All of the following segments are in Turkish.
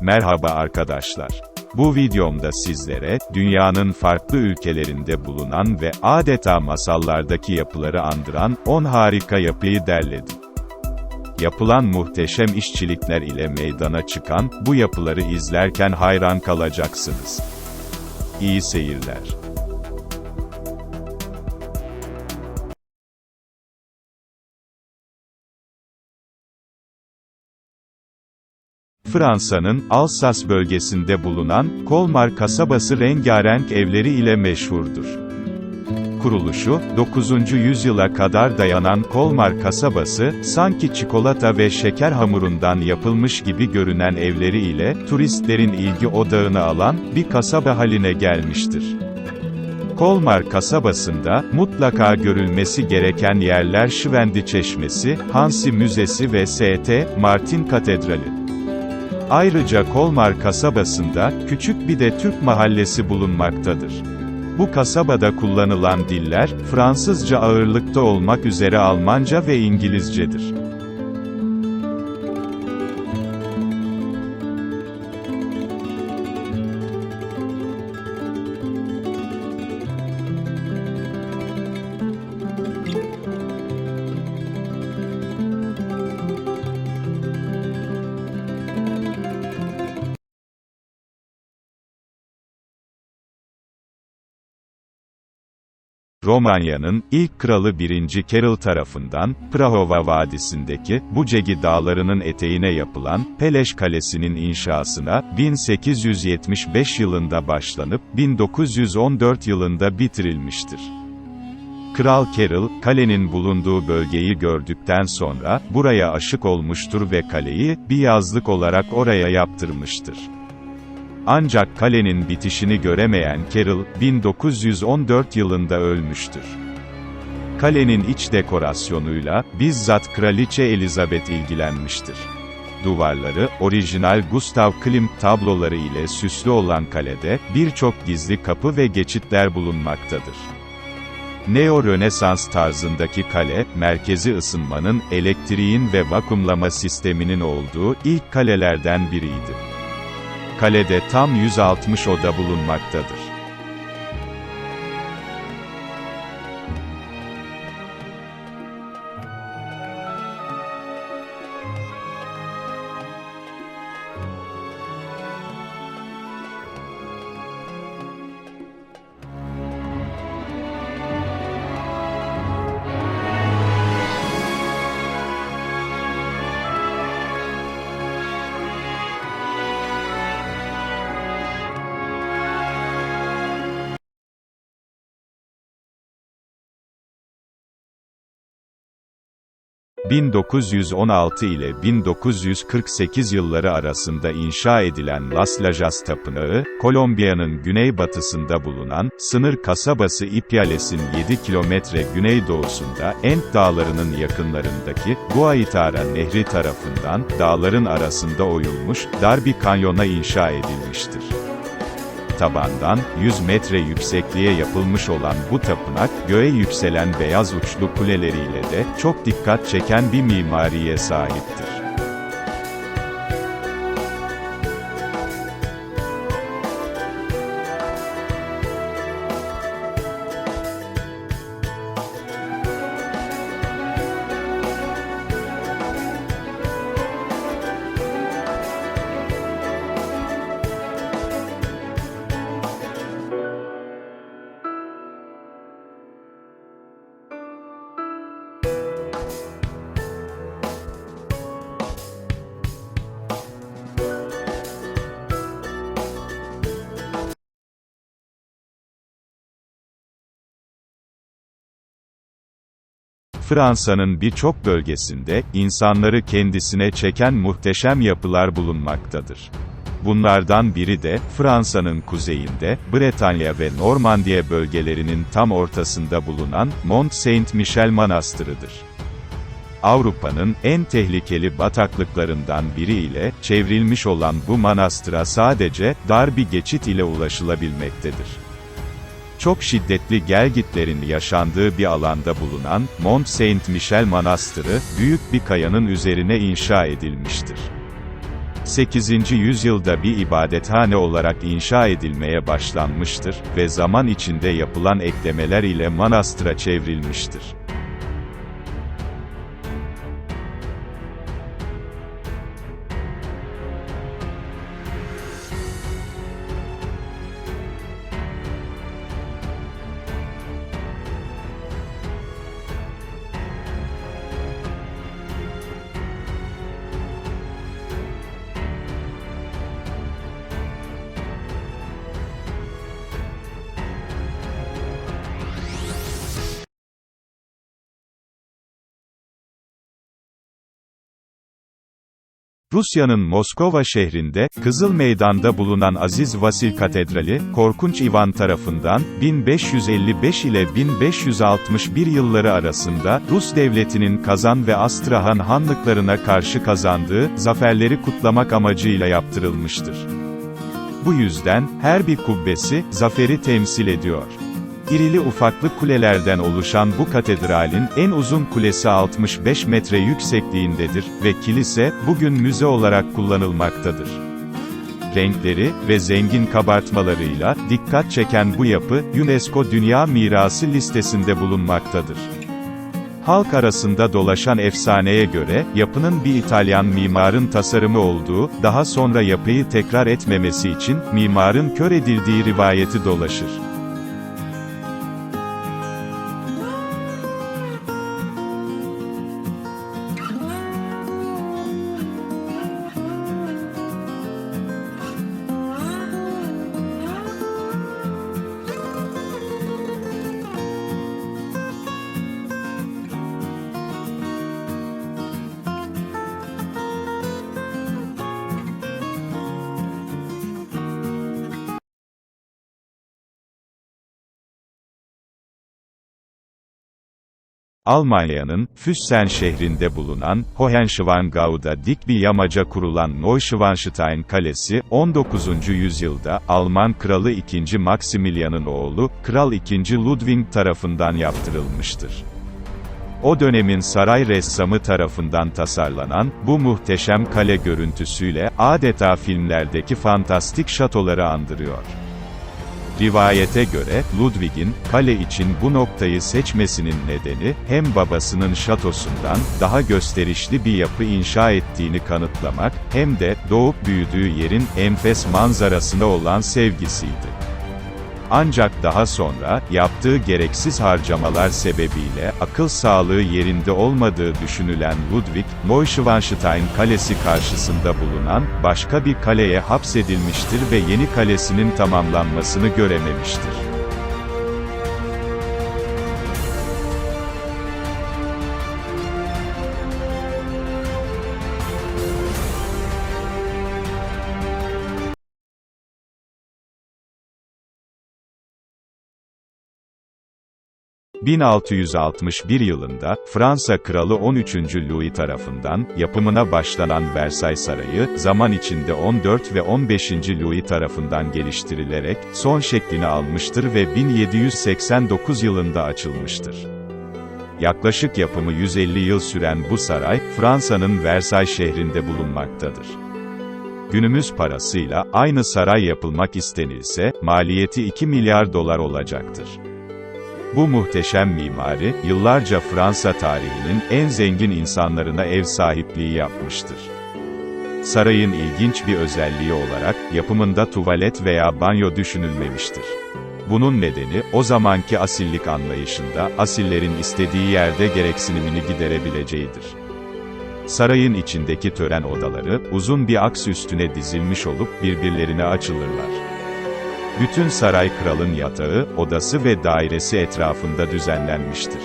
Merhaba arkadaşlar. Bu videomda sizlere, dünyanın farklı ülkelerinde bulunan ve adeta masallardaki yapıları andıran 10 harika yapıyı derledim. Yapılan muhteşem işçilikler ile meydana çıkan, bu yapıları izlerken hayran kalacaksınız. İyi seyirler. Fransa'nın Alsas bölgesinde bulunan Kolmar kasabası rengarenk evleri ile meşhurdur. Kuruluşu, 9. yüzyıla kadar dayanan Kolmar kasabası, sanki çikolata ve şeker hamurundan yapılmış gibi görünen evleri ile, turistlerin ilgi odağını alan, bir kasaba haline gelmiştir. Kolmar kasabasında, mutlaka görülmesi gereken yerler Şivendi Çeşmesi, Hansi Müzesi ve St. Martin Katedrali. Ayrıca Kolmar kasabasında, küçük bir de Türk mahallesi bulunmaktadır. Bu kasabada kullanılan diller, Fransızca ağırlıkta olmak üzere Almanca ve İngilizcedir. Romanya'nın ilk kralı 1. Carol tarafından, Prahova Vadisi'ndeki, Bucegi dağlarının eteğine yapılan, Peleş Kalesi'nin inşasına, 1875 yılında başlanıp, 1914 yılında bitirilmiştir. Kral Carol, kalenin bulunduğu bölgeyi gördükten sonra, buraya aşık olmuştur ve kaleyi, bir yazlık olarak oraya yaptırmıştır. Ancak kalenin bitişini göremeyen Carroll, 1914 yılında ölmüştür. Kalenin iç dekorasyonuyla, bizzat Kraliçe Elizabeth ilgilenmiştir. Duvarları, orijinal Gustav Klimt tabloları ile süslü olan kalede, birçok gizli kapı ve geçitler bulunmaktadır. Neo-Rönesans tarzındaki kale, merkezi ısınmanın, elektriğin ve vakumlama sisteminin olduğu ilk kalelerden biriydi. Kalede tam 160 oda bulunmaktadır. ...1916 ile 1948 yılları arasında inşa edilen Las Lajas Tapınağı, Kolombiya'nın güneybatısında bulunan, sınır kasabası Ipiales'in 7 kilometre güneydoğusunda, Ent Dağları'nın yakınlarındaki, Guaitara Nehri tarafından, dağların arasında oyulmuş, dar bir kanyona inşa edilmiştir. Tabandan, 100 metre yüksekliğe yapılmış olan bu tapınak, göğe yükselen beyaz uçlu kuleleriyle de, çok dikkat çeken bir mimariye sahiptir. Fransa'nın birçok bölgesinde, insanları kendisine çeken muhteşem yapılar bulunmaktadır. Bunlardan biri de, Fransa'nın kuzeyinde, Bretanya ve Normandiya bölgelerinin tam ortasında bulunan, Mont Saint-Michel Manastırı'dır. Avrupa'nın en tehlikeli bataklıklarından biri ile çevrilmiş olan bu manastıra sadece dar bir geçit ile ulaşılabilmektedir. Çok şiddetli gelgitlerin yaşandığı bir alanda bulunan, Mont Saint Michel Manastırı, büyük bir kayanın üzerine inşa edilmiştir. 8. yüzyılda bir ibadethane olarak inşa edilmeye başlanmıştır ve zaman içinde yapılan eklemeler ile manastıra çevrilmiştir. Rusya'nın Moskova şehrinde, Kızıl Meydan'da bulunan Aziz Vasil Katedrali, Korkunç Ivan tarafından, 1555 ile 1561 yılları arasında, Rus devletinin Kazan ve Astrahan hanlıklarına karşı kazandığı, zaferleri kutlamak amacıyla yaptırılmıştır. Bu yüzden, her bir kubbesi, zaferi temsil ediyor. İrili ufaklı kulelerden oluşan bu katedralin en uzun kulesi 65 metre yüksekliğindedir ve kilise, bugün müze olarak kullanılmaktadır. Renkleri ve zengin kabartmalarıyla dikkat çeken bu yapı, UNESCO Dünya Mirası listesinde bulunmaktadır. Halk arasında dolaşan efsaneye göre, yapının bir İtalyan mimarın tasarımı olduğu, daha sonra yapıyı tekrar etmemesi için, mimarın kör edildiği rivayeti dolaşır. Almanya'nın, Füssen şehrinde bulunan, Hohenschwangau'da dik bir yamaca kurulan Neuschwanstein Kalesi, 19. yüzyılda, Alman Kralı II. Maximilian'ın oğlu, Kral II. Ludwig tarafından yaptırılmıştır. O dönemin saray ressamı tarafından tasarlanan, bu muhteşem kale görüntüsüyle, adeta filmlerdeki fantastik şatoları andırıyor. Rivayete göre, Ludwig'in, kale için bu noktayı seçmesinin nedeni, hem babasının şatosundan, daha gösterişli bir yapı inşa ettiğini kanıtlamak, hem de, doğup büyüdüğü yerin, enfes manzarasına olan sevgisiydi. Ancak daha sonra, yaptığı gereksiz harcamalar sebebiyle, akıl sağlığı yerinde olmadığı düşünülen Ludwig, Neuschwanstein Kalesi karşısında bulunan, başka bir kaleye hapsedilmiştir ve yeni kalesinin tamamlanmasını görememiştir. ...1661 yılında, Fransa Kralı 13. Louis tarafından, yapımına başlanan Versailles Sarayı, zaman içinde 14 ve 15. Louis tarafından geliştirilerek, son şeklini almıştır ve 1789 yılında açılmıştır. Yaklaşık yapımı 150 yıl süren bu saray, Fransa'nın Versailles şehrinde bulunmaktadır. Günümüz parasıyla, aynı saray yapılmak istenilse, maliyeti 2 milyar dolar olacaktır. Bu muhteşem mimari, yıllarca Fransa tarihinin en zengin insanlarına ev sahipliği yapmıştır. Sarayın ilginç bir özelliği olarak, yapımında tuvalet veya banyo düşünülmemiştir. Bunun nedeni, o zamanki asillik anlayışında, asillerin istediği yerde gereksinimini giderebileceğidir. Sarayın içindeki tören odaları, uzun bir aks üstüne dizilmiş olup, birbirlerine açılırlar. Bütün saray kralın yatağı, odası ve dairesi etrafında düzenlenmiştir.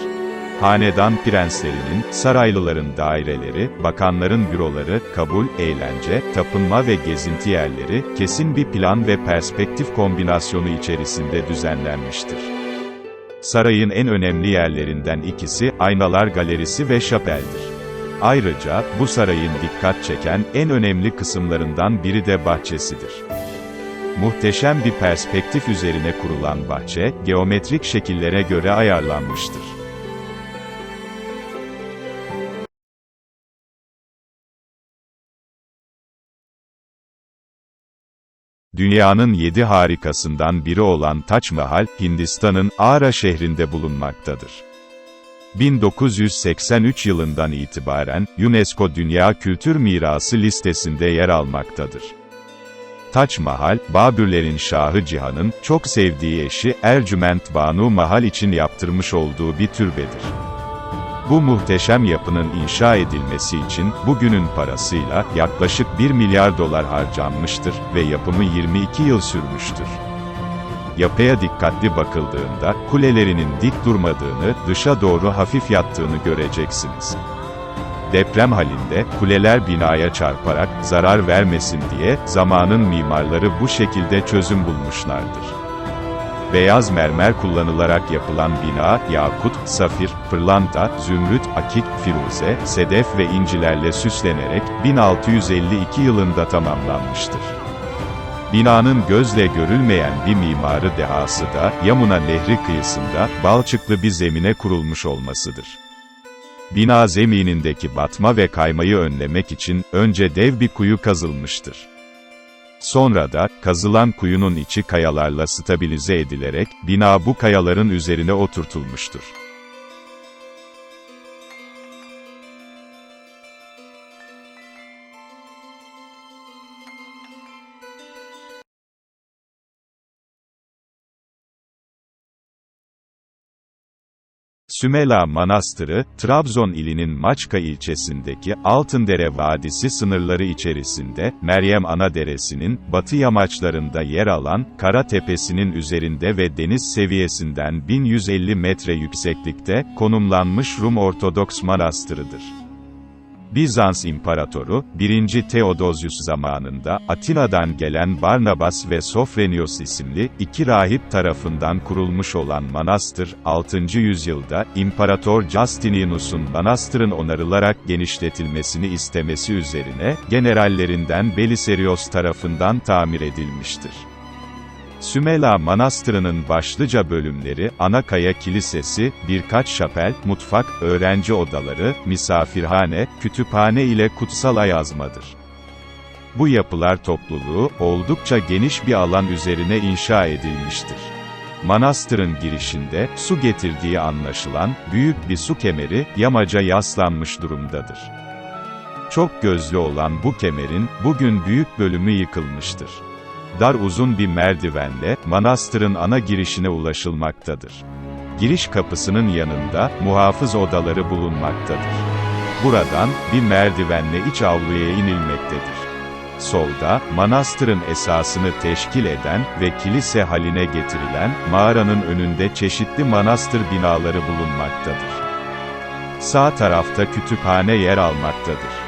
Hanedan prenslerinin, saraylıların daireleri, bakanların büroları, kabul, eğlence, tapınma ve gezinti yerleri, kesin bir plan ve perspektif kombinasyonu içerisinde düzenlenmiştir. Sarayın en önemli yerlerinden ikisi, Aynalar Galerisi ve Şapel'dir. Ayrıca, bu sarayın dikkat çeken, en önemli kısımlarından biri de bahçesidir. Muhteşem bir perspektif üzerine kurulan bahçe, geometrik şekillere göre ayarlanmıştır. Dünyanın yedi harikasından biri olan Taç Mahal, Hindistan'ın Ara şehrinde bulunmaktadır. 1983 yılından itibaren, UNESCO Dünya Kültür Mirası listesinde yer almaktadır. Taç Mahal, Babürlerin Şahı Cihan'ın, çok sevdiği eşi Ercüment Banu Mahal için yaptırmış olduğu bir türbedir. Bu muhteşem yapının inşa edilmesi için, bugünün parasıyla, yaklaşık 1 milyar dolar harcanmıştır ve yapımı 22 yıl sürmüştür. Yapıya dikkatli bakıldığında, kulelerinin dik durmadığını, dışa doğru hafif yattığını göreceksiniz. Deprem halinde, kuleler binaya çarparak, zarar vermesin diye, zamanın mimarları bu şekilde çözüm bulmuşlardır. Beyaz mermer kullanılarak yapılan bina, yakut, safir, pırlanta, zümrüt, akik, firuze, sedef ve incilerle süslenerek, 1652 yılında tamamlanmıştır. Binanın gözle görülmeyen bir mimarı dehası da, Yamuna Nehri kıyısında, balçıklı bir zemine kurulmuş olmasıdır. Bina zeminindeki batma ve kaymayı önlemek için, önce dev bir kuyu kazılmıştır. Sonra da, kazılan kuyunun içi kayalarla stabilize edilerek, bina bu kayaların üzerine oturtulmuştur. Sümela Manastırı, Trabzon ilinin Maçka ilçesindeki Altındere Vadisi sınırları içerisinde, Meryem Ana Deresi'nin, batı yamaçlarında yer alan, Kara Tepesi'nin üzerinde ve deniz seviyesinden 1150 metre yükseklikte, konumlanmış Rum Ortodoks Manastırıdır. Bizans İmparatoru, 1. Theodosius zamanında, Atina'dan gelen Barnabas ve Sofrenios isimli, iki rahip tarafından kurulmuş olan manastır, 6. yüzyılda, İmparator Justinianus'un manastırın onarılarak genişletilmesini istemesi üzerine, generallerinden Belisarios tarafından tamir edilmiştir. Sümela Manastırı'nın başlıca bölümleri, Anakaya Kilisesi, birkaç şapel, mutfak, öğrenci odaları, misafirhane, kütüphane ile kutsal ayazmadır. Bu yapılar topluluğu, oldukça geniş bir alan üzerine inşa edilmiştir. Manastırın girişinde, su getirdiği anlaşılan, büyük bir su kemeri, yamaca yaslanmış durumdadır. Çok gözlü olan bu kemerin, bugün büyük bölümü yıkılmıştır dar uzun bir merdivenle, manastırın ana girişine ulaşılmaktadır. Giriş kapısının yanında, muhafız odaları bulunmaktadır. Buradan, bir merdivenle iç avluya inilmektedir. Solda, manastırın esasını teşkil eden ve kilise haline getirilen, mağaranın önünde çeşitli manastır binaları bulunmaktadır. Sağ tarafta kütüphane yer almaktadır.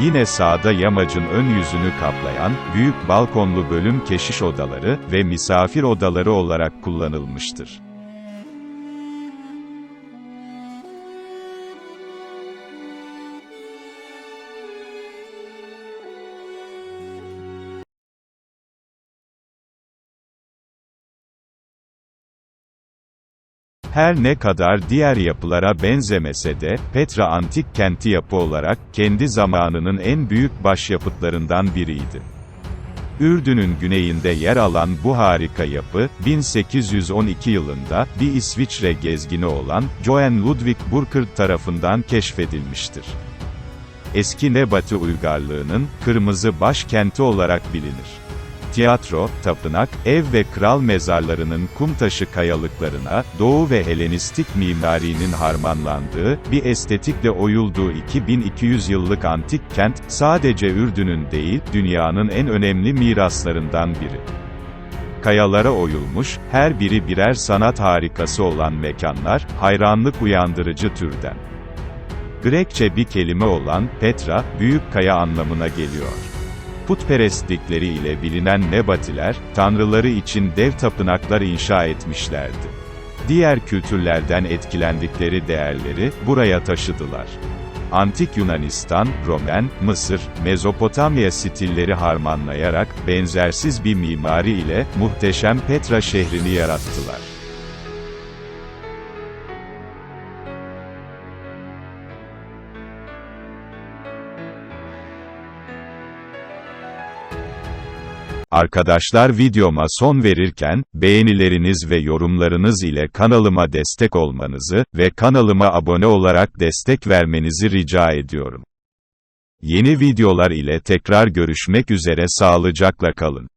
Yine sağda yamacın ön yüzünü kaplayan, büyük balkonlu bölüm keşiş odaları ve misafir odaları olarak kullanılmıştır. Her ne kadar diğer yapılara benzemese de, Petra antik kenti yapı olarak, kendi zamanının en büyük başyapıtlarından biriydi. Ürdün'ün güneyinde yer alan bu harika yapı, 1812 yılında, bir İsviçre gezgini olan, Johan Ludwig Burckhardt tarafından keşfedilmiştir. Eski Nebati uygarlığının, kırmızı başkenti olarak bilinir tiyatro, tapınak, ev ve kral mezarlarının kumtaşı kayalıklarına, Doğu ve Helenistik mimarinin harmanlandığı, bir estetikle oyulduğu 2200 yıllık antik kent, sadece Ürdün'ün değil, dünyanın en önemli miraslarından biri. Kayalara oyulmuş, her biri birer sanat harikası olan mekanlar, hayranlık uyandırıcı türden. Grekçe bir kelime olan, Petra, büyük kaya anlamına geliyor putperestlikleri ile bilinen Nebatiler, tanrıları için dev tapınaklar inşa etmişlerdi. Diğer kültürlerden etkilendikleri değerleri, buraya taşıdılar. Antik Yunanistan, Romen, Mısır, Mezopotamya stilleri harmanlayarak, benzersiz bir mimari ile, muhteşem Petra şehrini yarattılar. Arkadaşlar videoma son verirken, beğenileriniz ve yorumlarınız ile kanalıma destek olmanızı ve kanalıma abone olarak destek vermenizi rica ediyorum. Yeni videolar ile tekrar görüşmek üzere sağlıcakla kalın.